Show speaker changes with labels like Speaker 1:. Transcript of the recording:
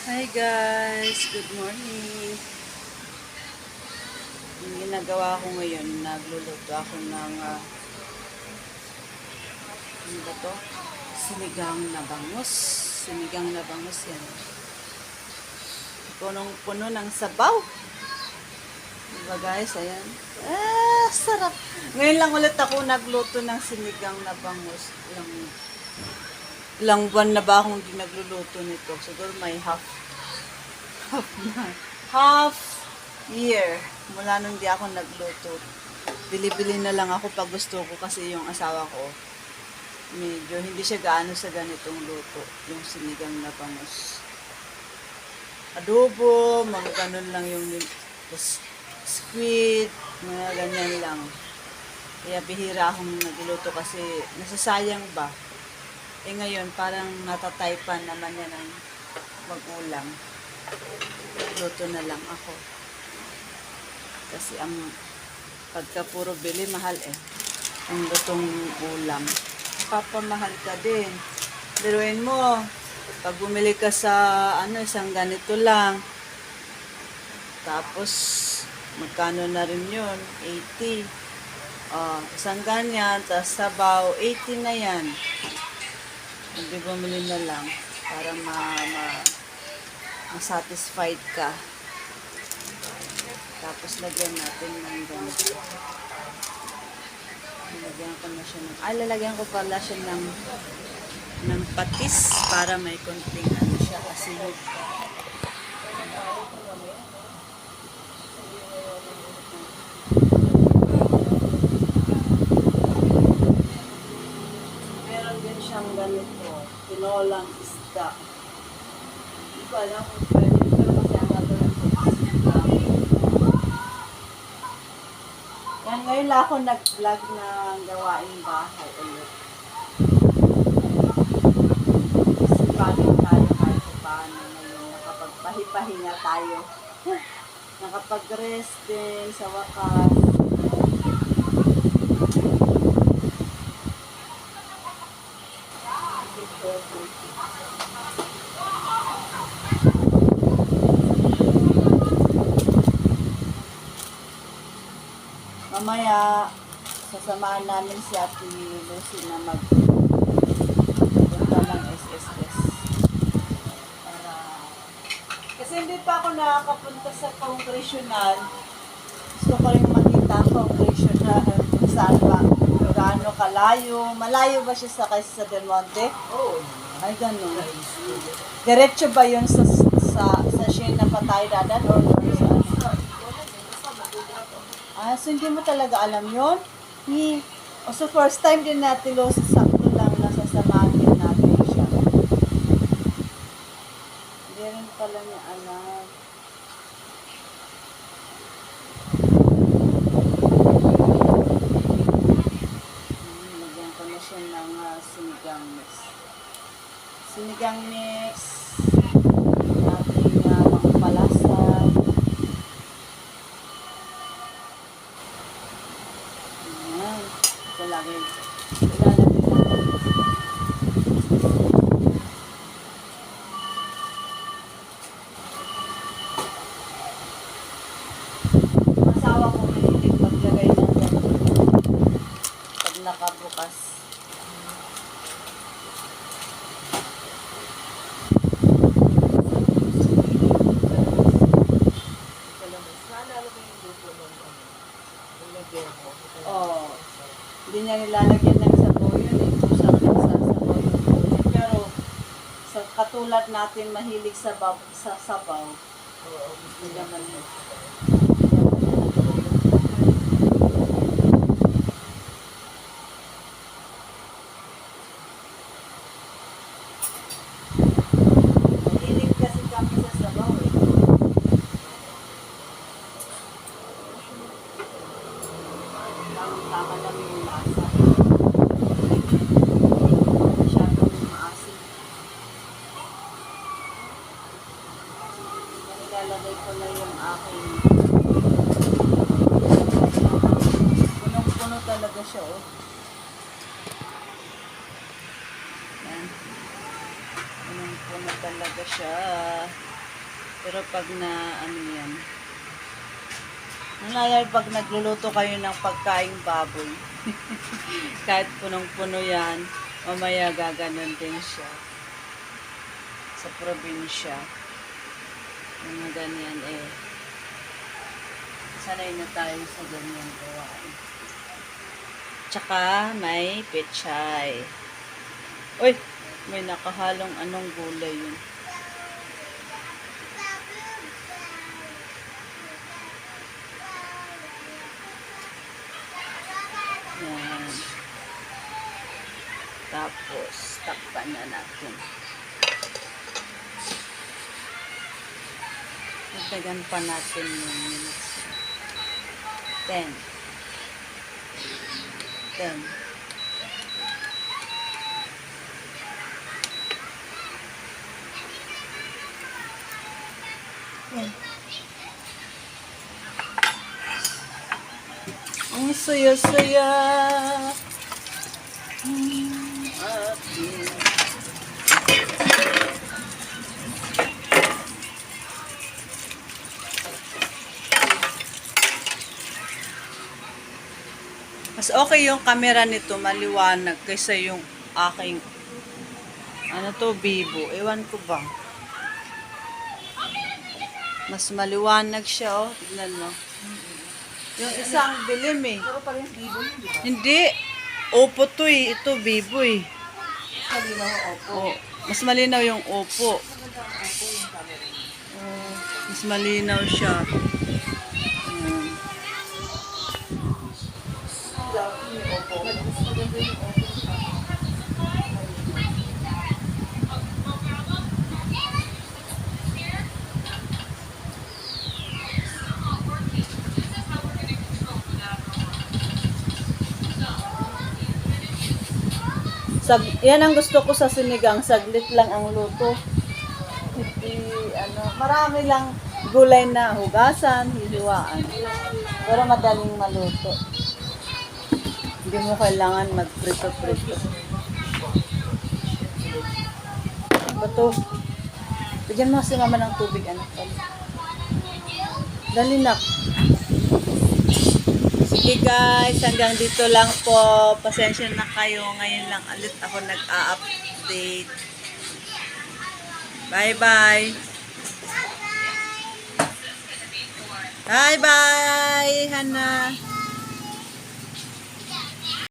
Speaker 1: Hi guys, good morning. Yung ginagawa ko ngayon, nagluluto ako ng uh, ano ba to? Sinigang na bangus. Sinigang na bangus yan. Punong-puno ng sabaw. Diba guys, ayan. Ah, sarap. Ngayon lang ulit ako nagluto ng sinigang na bangus. Ilang, ilang buwan na ba akong hindi nagluluto nito? Siguro may half half. Half year mula nung di ako nagluto. Bili-bili na lang ako pag gusto ko kasi yung asawa ko medyo hindi siya gaano sa ganitong luto. Yung sinigang na bangus. Adobo, mga ganun lang yung squid, mga ganyan lang. Kaya bihira akong nagluto kasi nasasayang ba? Eh ngayon, parang natataypan naman yan ng mag-ulam. Luto na lang ako. Kasi ang pagka puro bili, mahal eh. Ang lutong ulam. Papamahal ka din. Biruin mo, pag bumili ka sa ano, isang ganito lang, tapos magkano na rin yun? 80. Oh, isang ganyan, tapos sabaw, 80 na yan. Hindi bumili na lang para ma, ma ma-satisfied ka. Tapos lagyan natin ng ganito. Lalagyan ko na siya ng, ah, lalagyan ko pala siya ng, ng patis para may konting ano siya kasi meron din siyang ganito, tinolang isda. Hindi ko alam kung pwede, pero kasi ang is isda. Yan, ngayon lang ako nag-vlog ng gawaing bahay ulit. Kasi pagod tayo kahit pa paano ngayon, nakapagpahipahinga tayo. Nakapag-rest din sa wakas. Mamaya, sasamahan namin si Ate Lucy na mag punta ng SSS. Para... Kasi hindi pa ako nakakapunta sa congressional. Gusto ko rin makita ang congressional kung saan ba, kung kalayo. Malayo ba siya sa kaysa sa Del Monte?
Speaker 2: Oo.
Speaker 1: Ay, ganun. Diretso ba yun sa sa sa Shane na patay dadan or sa Ah, so hindi mo talaga alam yon? Ni, o so first time din natin lo sa sakto lang nasasamahan din natin siya. Hindi rin pala niya alam. Hmm, Lagyan ko na siya ng ah, sinigang mix. Sinigang mix. Ating uh, mga palasa. Ayan. Ito lagi. Ilalagay natin. Asawa ko mahilig maglagay ng ganito. Pag nakabukas.
Speaker 2: Naalala mo yung luto ng ano? Yung lagyan mo.
Speaker 1: Oh, hindi niya nilalagyan ng sabaw yun eh. Kusang nagsasabaw yung ulit. Pero, sa katulad natin mahilig sa, bab, sa sabaw,
Speaker 2: Oo, gusto
Speaker 1: naman yun. Mahilig kasi kami sa sabaw eh. Tama lang yung lasa. Masyadong maasim. Nilalagay ko na yung aking punong-puno talaga siya oh. Yan. Punong-puno. naman talaga siya. Pero pag na, ano yan, Nalala pag nagluluto kayo ng pagkaing baboy. Kahit punong-puno yan, mamaya gaganon din siya. Sa probinsya. Mga ganyan eh. Sanay na tayo sa ganyan gawain. Tsaka may pechay. Uy! May nakahalong anong gulay yun. Yan. Tapos, takpan na natin. Dagdagan pa natin yung minutes. 10. 10. Saya-saya. Mas okay yung camera nito, maliwanag, kaysa yung aking, ano to, Vivo. Ewan ko ba. Mas maliwanag siya, oh. Tignan mo. Yung isang bilim eh.
Speaker 2: Pero parang Vivo yun, di ba?
Speaker 1: Hindi. Oppo to eh. Ito, Vivo eh.
Speaker 2: Sabi na opo.
Speaker 1: Oh, mas malinaw yung Oppo.
Speaker 2: Maganda ang opo yung camera.
Speaker 1: Oh, mas malinaw siya. Ayan.
Speaker 2: Dati yung opo. Mas maganda yung opo.
Speaker 1: Sag, yan ang gusto ko sa sinigang, saglit lang ang luto. Hindi, ano, marami lang gulay na hugasan, hihiwaan. Pero madaling maluto. Hindi mo kailangan magprito-prito. Ano to? Bigyan mo kasi mama ng tubig, anak. Dali na. Sige guys, hanggang dito lang po. Pasensya na kayo. Ngayon lang ulit ako nag-a-update. Bye-bye. Bye-bye, Hana.